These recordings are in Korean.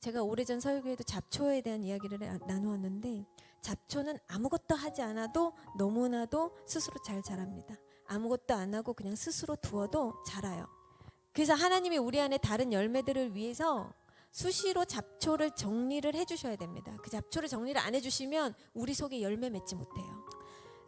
제가 오래전 설교에도 잡초에 대한 이야기를 나- 나누었는데 잡초는 아무것도 하지 않아도 너무나도 스스로 잘 자랍니다. 아무것도 안 하고 그냥 스스로 두어도 자라요. 그래서 하나님이 우리 안에 다른 열매들을 위해서 수시로 잡초를 정리를 해주셔야 됩니다. 그 잡초를 정리를 안 해주시면 우리 속에 열매 맺지 못해요.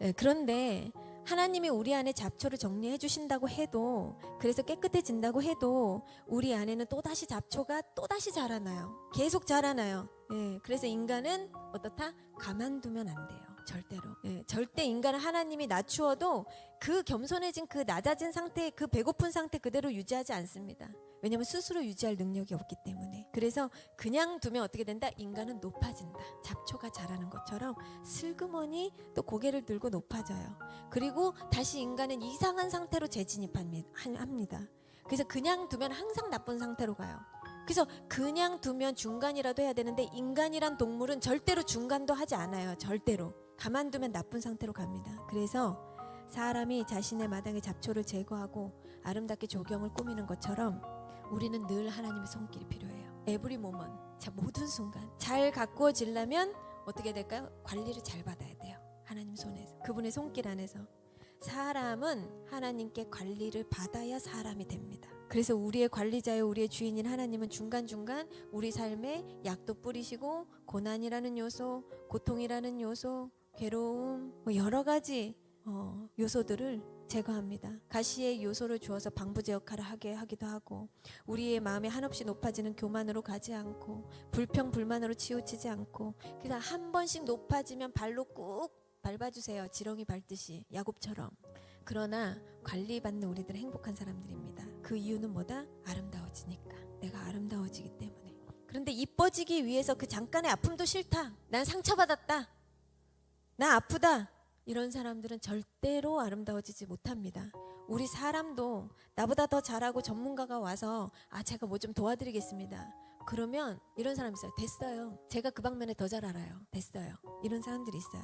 예, 그런데 하나님이 우리 안에 잡초를 정리해 주신다고 해도 그래서 깨끗해진다고 해도 우리 안에는 또다시 잡초가 또다시 자라나요. 계속 자라나요. 예, 그래서 인간은 어떻다? 가만두면 안 돼요. 절대로. 예, 절대 인간은 하나님이 낮추어도 그 겸손해진 그 낮아진 상태, 그 배고픈 상태 그대로 유지하지 않습니다. 왜냐하면 스스로 유지할 능력이 없기 때문에. 그래서 그냥 두면 어떻게 된다? 인간은 높아진다. 잡초가 자라는 것처럼 슬그머니 또 고개를 들고 높아져요. 그리고 다시 인간은 이상한 상태로 재진입합니다. 그래서 그냥 두면 항상 나쁜 상태로 가요. 그래서 그냥 두면 중간이라도 해야 되는데 인간이란 동물은 절대로 중간도 하지 않아요. 절대로. 가만두면 나쁜 상태로 갑니다. 그래서 사람이 자신의 마당의 잡초를 제거하고 아름답게 조경을 꾸미는 것처럼 우리는 늘 하나님의 손길이 필요해요. 에브리 모먼. 자, 모든 순간 잘 가꾸어지려면 어떻게 될까요? 관리를 잘 받아야 돼요. 하나님 손에서. 그분의 손길 안에서. 사람은 하나님께 관리를 받아야 사람이 됩니다. 그래서 우리의 관리자요, 우리의 주인인 하나님은 중간중간 우리 삶에 약도 뿌리시고 고난이라는 요소, 고통이라는 요소, 괴로움, 뭐 여러 가지 어, 요소들을 제거합니다. 가시의 요소를 주어서 방부제 역할을 하게 하기도 하고 우리의 마음이 한없이 높아지는 교만으로 가지 않고 불평 불만으로 치우치지 않고 그래서 한 번씩 높아지면 발로 꾹 밟아주세요. 지렁이 밟듯이 야곱처럼. 그러나 관리받는 우리들은 행복한 사람들입니다. 그 이유는 뭐다? 아름다워지니까. 내가 아름다워지기 때문에. 그런데 이뻐지기 위해서 그 잠깐의 아픔도 싫다. 난 상처받았다. 나 아프다. 이런 사람들은 절대로 아름다워지지 못합니다. 우리 사람도 나보다 더 잘하고 전문가가 와서 아 제가 뭐 좀 도와드리겠습니다. 그러면 이런 사람 있어요. 됐어요. 제가 그 방면에 더 잘 알아요. 됐어요. 이런 사람들이 있어요.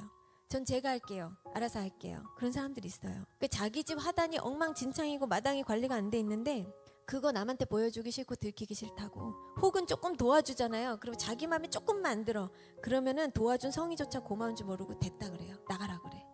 전 제가 할게요. 알아서 할게요. 그런 사람들이 있어요. 그 자기 집 화단이 엉망진창이고 마당이 관리가 안 돼 있는데 그거 남한테 보여주기 싫고 들키기 싫다고 혹은 조금 도와주잖아요. 그리고 자기 마음에 조금만 안 들어. 그러면은 도와준 성의조차 고마운 줄 모르고 됐다 그래요. 나가라 그래.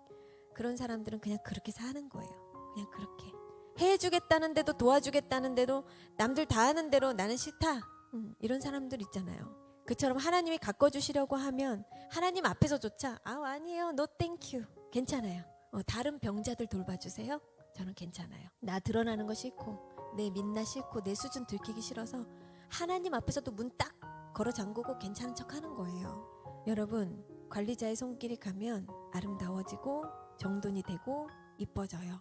그런 사람들은 그냥 그렇게 사는 거예요. 그냥 그렇게 해주겠다는데도 도와주겠다는데도 남들 다 하는 대로 나는 싫다. 음, 이런 사람들 있잖아요. 그처럼 하나님이 가꿔주시려고 하면 하나님 앞에서조차 아 아니에요, thank you, 괜찮아요. 어, 다른 병자들 돌봐주세요. 저는 괜찮아요. 나 드러나는 거 싫고 내 민나 싫고 내 수준 들키기 싫어서 하나님 앞에서도 문 딱 걸어 잠그고 괜찮은 척 하는 거예요. 여러분 관리자의 손길이 가면 아름다워지고 정돈이 되고 이뻐져요.